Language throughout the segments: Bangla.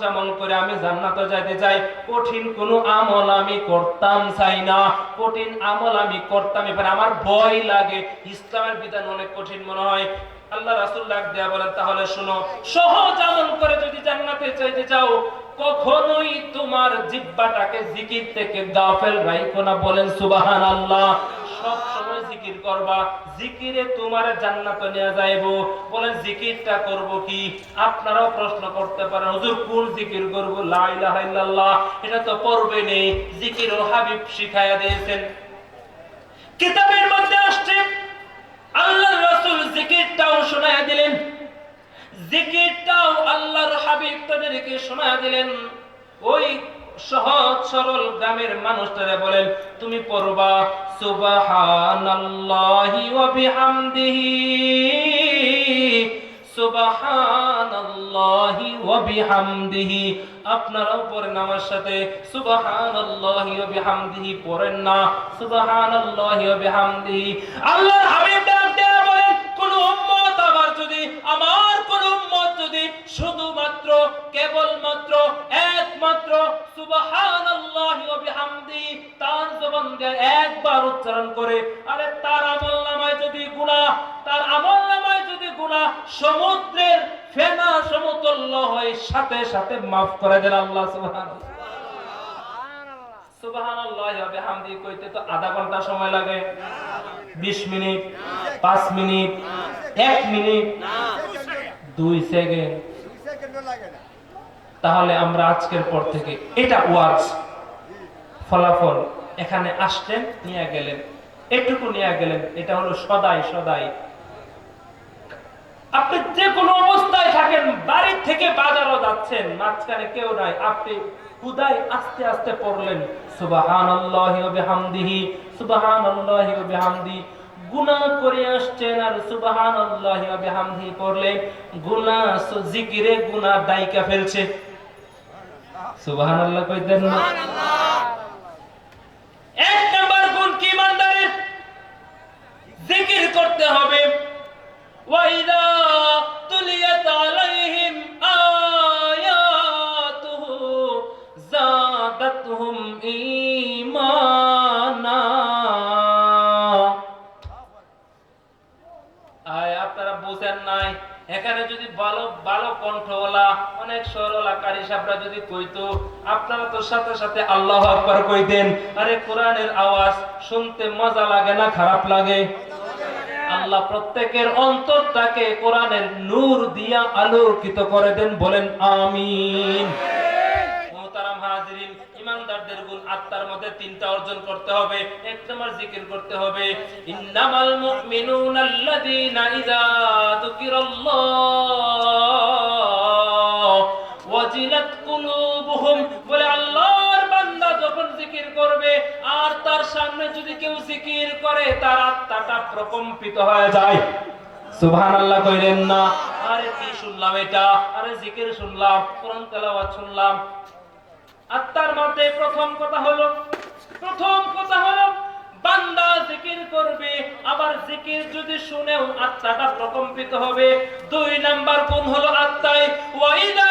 সহজ আমল করে আমি জান্নাতে যাইতে চাই কঠিন কোনো আমল আমি করতাম চাই না। কঠিন আমল আমি করতাম, এবার আমার ভয় লাগে। ইসলামের বিধান অনেক কঠিন মনে হয়। আল্লাহ রাসূল ডাক দেয়া বলেন, তাহলে শুনো, সহজ আমল করে যদি জান্নাতে চাইতে চাও কখনোই তোমার জিব্বাটাকে জিকির থেকে গাফেল রাখো না বলেন সুবহানাল্লাহ। সব সময় জিকির করবা, জিকিরে তোমার জান্নাতে নিয়ে যাইবো। বলেন, জিকিরটা করব কি? আপনারাও প্রশ্ন করতে পারেন, হুজুর, কোন জিকির করব? লা ইলাহা ইল্লাল্লাহ, এটা তো পড়বে নেই। জিকির ও হাবিব শিখায়া দিয়েছেন। কিতাবের মধ্যে আসছে আল্লাহ রাসূল জিকিরটাও শোনায়া দিলেন। জিকিরটাও আল্লাহর হাবিব তাদেরকে শোনায়া দিলেন। ওই সহজ সরল গ্রামের মানুষটারে বলেন, তুমি পড়বা সুবহানাল্লাহি ওয়া বিহামদিহি, সুবহানাল্লাহি ওয়া বিহামদিহি। সাথে সুবহানাল্লাহি ওয়া বিহামদিহি পড়েন না, সুবহানাল্লাহি ওয়া বিহামদিহি। আল্লাহর হাবিব ডাক দেয়া বলেন, কোন উম্মত আবার যদি, আমার কোন উম্মত যদি শুধুমাত্র, কেবলমাত্র একমাত্র সুবহানাল্লাহি ওয়া বিহামদিহি তার জবান দিয়ে একবার উচ্চারণ করে, আরে তার আমলনামায় যদি গুনাহ, তার আমলনামায় যদি গুনাহ, সমুদ্রের ফেনা সমতুল্য হয় সাথে সাথে মাফ করে দেন আল্লাহ আধা সময় লাগে। 20 মিনিট 5 মিনিট 1 মিনিট 2 সেকেন্ড। তাহলে আমরা আজকের পর থেকে এটা ওয়াজ ফলাফল এখানে আসলেন, নিয়ে গেলেন। এটুকু নিয়ে গেলেন, এটা হলো সদাই সদাই। আপনি যে কোনো অবস্থায় থাকেন, বাড়ি থেকে বাজারও যাচ্ছেন, মাঝখানে কেউ নাই। আপনি খুদাই আস্তে আস্তে পড়লেন, সুবহানাল্লাহি ওয়া বিহামদিহি, সুবহানাল্লাহি ওয়া বিহামদিহি গুনাহ করে আসছেন আর সুবহানাল্লাহি ওয়া বিহামদিহি পড়লে গুনাহ জিকিরে গুনাহ দায়িকা ফেলছে। সুবাহান কইতেন না। এক নাম্বার গুণ কি ইমানদারের? জিকির করতে হবে। ওয়াইদা তুলিয়াত আলাইহিম আয়াতুহু জাদাতহুম ঈমানা। আয়, আপনারা বুঝেন নাই। এখানে যদি ভালো ভালো কণ্ঠওয়ালা অনেক সরলা কারি সাবরা যদি কইতো, আপনারা তো সাথে সাথে আল্লাহ আকবার কইতেন আরে কোরআনের আওয়াজ শুনতে মজা লাগে না, খারাপ লাগে? আল্লাহ প্রত্যেকের অন্তরটাকে কোরআনের নূর দিয়া আলোকিত করে দেন, বলেন আমিন। ইমানদারদের গুণ আত্মার মধ্যে তিনটা অর্জন করতে হবে। এক নম্বর জিকির করতে হবে। ইন্নামাল ইযা যুকিরাল্লাহ। ওয়াজিলাত কুলুবুহুম। বলে আল্লাহর বান্দা যখন জিকির করবে, আর তার সামনে যদি কেউ জিকির করে, তার আত্মাটা প্রকম্পিত হয়ে যায়। সুবহানাল্লাহ না। আরে কি শুনলাম এটা? আরে জিকির শুনলাম তেলাওয়াত শুনলাম। আত্মার প্রথম কথা হলো, প্রথম কথা হলো, বান্দা জিকির করবে, আবার জিকির যদি শুনেও আত্মাটা প্রকম্পিত হবে। দুই নাম্বার গুণ হলো আত্মায় ওয়াইদা।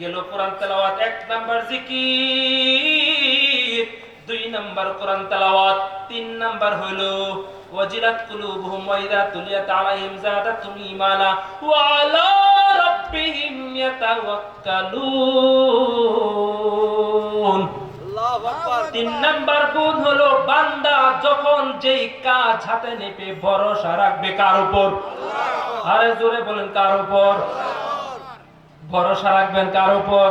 গেল কোরআন তেলাওয়াত এক নাম্বার জিকির দুই নাম্বার কোরআন তেলাওয়াত তিন নাম্বার হলো ওয়াজিলাত কুলুবুহুম ওয়া ইযা তুলিয়াত আলাইহিম যাদাতুহুম ঈমানা ওয়া আলা রাব্বিহিম ইয়াতাওয়াক্কালুন। তিন নাম্বার গুণ হলো বান্দা যখন যেই কাজ হাতে নেবে ভরসা রাখবে কার উপর? আরে জোরে বলেন কার উপর? ভরসা রাখবেন কার উপর?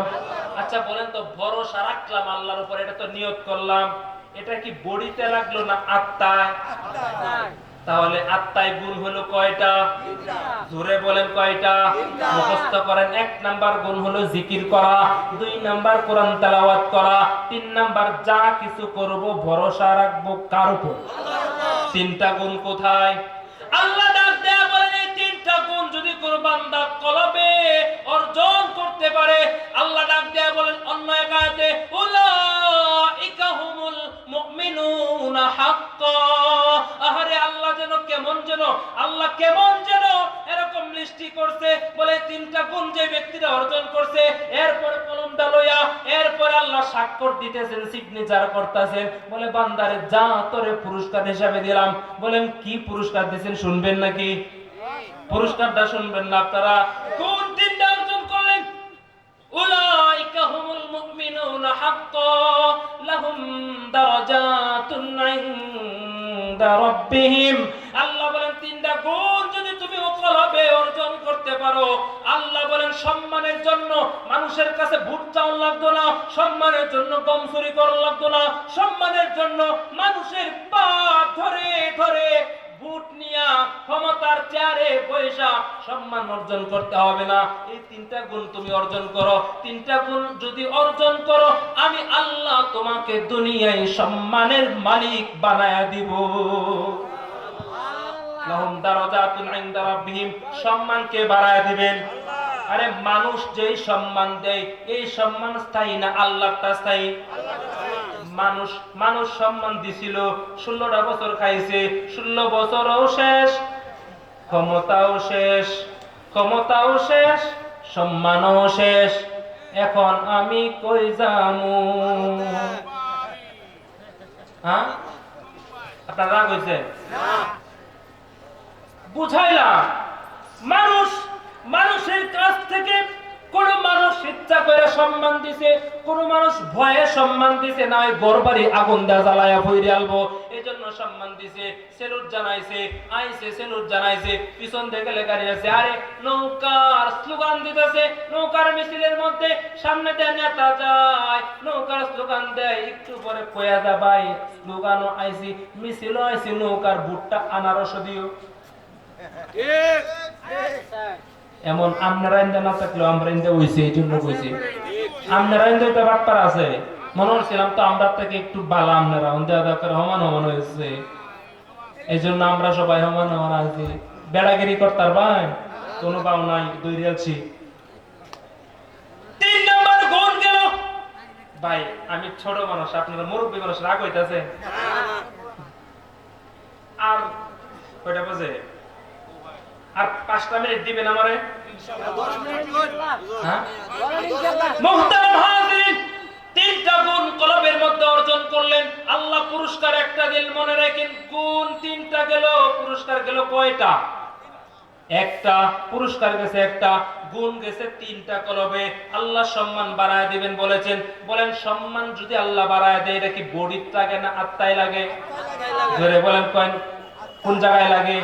আচ্ছা বলেন তো ভরসা রাখলাম আল্লাহর উপর এটা তো নিয়ত করলাম। এটা কি বডিতে লাগল না আত্মায়? তাহলে আত্মায় গুণ হলো কয়টা? জোরে বলেন কয়টা? মুখস্থ করেন এক নাম্বার গুণ হলো জিকির করা দুই নাম্বার কোরআন তেলাওয়াত করা তিন নাম্বার যা কিছু করব ভরসা রাখব কার উপর। তিনটা গুণ কোথায়? আল্লাহ বান্দা কলবে অর্জন করতে পারে। আল্লাহ ডাক দেয়া বলেন, অন্য এক আয়াতে, উলাইকা হুমুল মুমিনুনা হাক্কা। আহারে আল্লাহ যেন কেমন যেন, আল্লাহ কেমন যেন এরকম লিস্টি করছে বলে তিনটা গুণ ব্যক্তিরা অর্জন করছে। এরপরে কলমটা লইয়া, এরপরে আল্লাহ স্বাক্ষর দিতেছেন সিগনেচার করতেছেন। বলে, বান্দারে, যা তোরে পুরস্কার হিসাবে দিলাম। বলেন, কি পুরস্কার দিয়েছেন শুনবেন নাকি? পুরস্কারটা শুনবেন না আপনারা। কোন তিনটা অর্জন করলেন? উলাইকা হুমুল মুমিনুনা লাহুম দারাজাতুন ইনদা রাব্বিহিম। আল্লাহ বলেন, তিনটা গুণ যদি তুমি অর্জন করতে পারো, আল্লাহ বলেন, সম্মানের জন্য মানুষের কাছে ভোট চাউল লাগতো না, সম্মানের জন্য গম চুরি করা লাগতো না, সম্মানের জন্য মানুষের পা ধরে ধরে বুট নিয়া ক্ষমতার চেয়ারে পয়সা সম্মান অর্জন করতে হবে না। এই তিনটা গুণ তুমি অর্জন করো। তিনটা গুণ যদি অর্জন করো আমি আল্লাহ তোমাকে দুনিয়ায় সম্মানের মালিক বানায়া দিব। লাহুম দারাজাতুন ইনদা রাব্বিহিম। সম্মানকে বাড়ায় দিবেন? আরে মানুষ যেই সম্মান দেয় এই সম্মান স্থায়ী না আল্লাহটা স্থায়ী। মানুষ মানুষ সম্মান দিছিল ষোলোটা বছর খাইছে, ষোলো বছরও শেষ, ক্ষমতাও শেষ ক্ষমতাও শেষ, সম্মানও শেষ। এখন আমি কই যামু? হ্যাঁ? আপনার রাগ হয়েছে বুঝাইলাম। মানুষ, মানুষের কাছ থেকে কোন মানুষ ইচ্ছা করে সম্মান দিছে কোন মানুষ ভয়ে সম্মান দিছে না ওই গরবারি আগুন দা জ্বালায়া বইরে আলবো এই জন্য সম্মান দিছে সেলুট জানাইছে আইছে সেলুট জানাইছে পিছন থেকে লেখা আছে আরে নৌকার স্লোগান দিতেছে নৌকার মিছিলের মধ্যে সামনে দিয়ে নেতা যায় নৌকার স্লোগান দেয় একটু পরে কয়া দা ভাই স্লোগানও আইছি মিছিলও আইছি নৌকার ভুট্টা আনারস দিও এমন আপনারা ইন্দা না থাকলেও আমরা ইন্দা হইছে এই জন্য কইছি আপনারা ইন্দা তো ব্যাপার আছে? মনে হচ্ছিলাম তো আমরা থেকে একটু বালা আপনারা আদা করে সমান সমান হয়েছে। এই জন্য আমরা সবাই সমান সমান আছি। বেড়াগিরি করতার ভাই? কোনো পাও নাই, দুই রেলছি তিন নম্বর গুণ গেল। ভাই, আমি ছোট মানুষ, আপনারা মুরব্বী মানুষ, রাগ হইতাছে। আর, কয়টা বাজে? আর পাঁচটা মিনিট দিবেন আমারে? হ্যাঁ? তিনটা গুণ কলবের মধ্যে অর্জন করলেন। আল্লাহ পুরস্কার একটা দিল মনে রাখেন গুণ তিনটা গেল পুরস্কার গেল কয়টা? একটা পুরস্কার গেছে একটা গুণ গেছে তিনটা কলবে। আল্লাহ সম্মান বাড়ায় দিবেন বলেছেন। বলেন সম্মান যদি আল্লাহ বাড়ায় দেয় এটা কি বডির লাগে না আত্মায় লাগে। ধরে বলেন কয়েন কোন জায়গায় লাগে?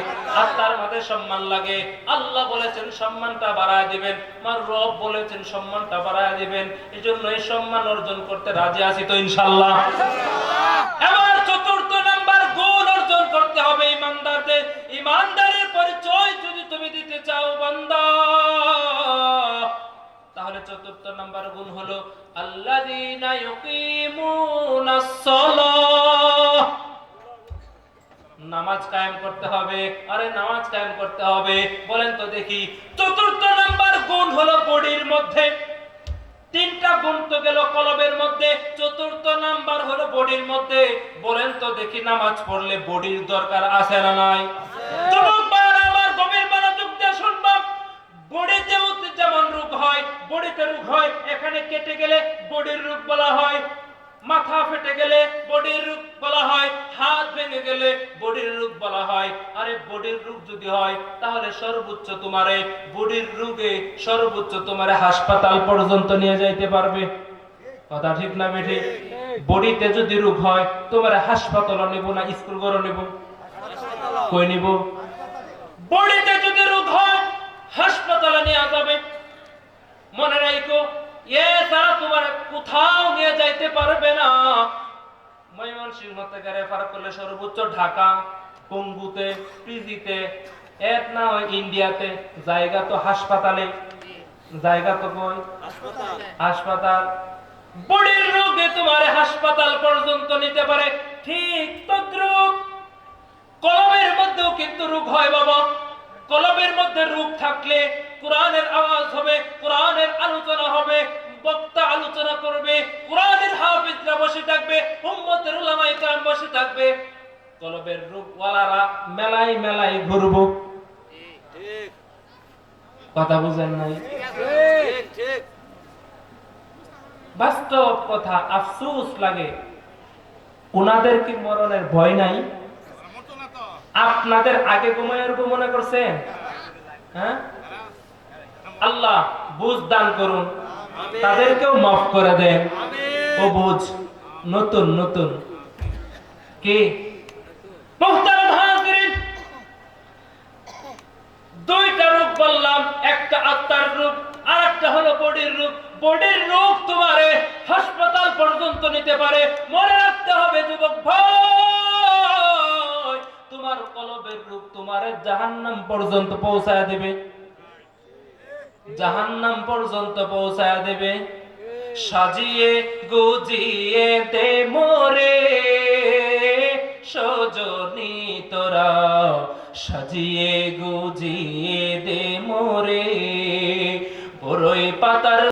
ইমানদারের পরিচয় যদি তুমি দিতে চাও বান্দা। তাহলে চতুর্থ নাম্বার গুণ হলো আল্লাহ নামাজ কায়েম করতে হবে। আরে নামাজ কায়েম করতে হবে। বলেন তো দেখি চতুর্থ নাম্বার গুণ হলো বডির মধ্যে। তিনটা গুণ তো গেল কলবের মধ্যে চতুর্থ নাম্বার হলো বডির মধ্যে। বলেন তো দেখি নামাজ পড়লে বডির দরকার আছে না নাই? আমার গভীর মনোযোগ দিয়ে শুনবা। বডিতেও যেমন রোগ হয় বডিতে রোগ হয় এখানে কেটে গেলে বডির রোগ বলা হয় মাথা ফেটে গেলে বডির রোগ বলা হয় ভেঙে গেলে বডির রোগ বলা হয়। আরে বডির রোগ যদি হয়, তাহলে সর্বোচ্চ তোমারে বডির রোগে সর্বোচ্চ তোমারে হাসপাতাল পর্যন্ত নিয়ে যাইতে পারবে। কথা ঠিক না বেঠি? বডিতে যদি রোগ হয়, তোমার হাসপাতাল নেব না, স্কুল ঘর নেব। কই নিব? বডিতে যদি রোগ হয়, হাসপাতালে নেওয়া যাবে। মনে রাখো এ তারা তোমার কোথাও নিয়ে যাইতে পারবে না। ময়মনসিংহ থেকে রেফার করলে সর্বোচ্চ ঢাকা পঙ্গুতে পিজিতে এর না ওই ইন্ডিয়াতে জায়গা তো হাসপাতালে। জায়গা তো কই? হাসপাতাল। বডির রোগে তোমার হাসপাতাল পর্যন্ত নিতে পারে। ঠিক তদ্রুপ। কলমের মধ্যেও কিন্তু রোগ হয় বাবা। কলমের মধ্যে রোগ থাকলে কোরআনের আওয়াজ হবে কোরআনের আলোচনা হবে। বক্তা আলোচনা করবে, কোরআনের হাফিজরা বসে থাকবে, উম্মতের উলামায়ে কেরাম বসে থাকবে। কলবের রোগ ওয়ালারা মেলায় ঘুরবো। কথা বুঝেন নাই? বাস্তব কথা, আফসোস লাগে। ওনাদের কি মরণের ভয় নাই? আপনাদের আগে ঘুমায় এরকম মনে করছেন? হ্যাঁ? আল্লাহ বুঝ দান করুন। তাদেরকেও মাফ করে দেন। ও বুঝ নতুন নতুন। কি? দুইটা রূপ বললাম একটা আত্মার রূপ আর একটা হলো বডির রূপ। বডির রূপ তোমারে হাসপাতাল পর্যন্ত নিতে পারে। মনে রাখতে হবে যুবক ভাই তোমার কলবের রূপ তোমারে জাহান্নাম পর্যন্ত পৌঁছায় দেবে। জাহান্নাম পর্যন্ত পৌঁছায় দেবে। সাজিয়ে, গুজিয়ে দে মোরে। সজনি তোরা। সাজিয়ে, গুজিয়ে দে মোরে। বড়ই পাতার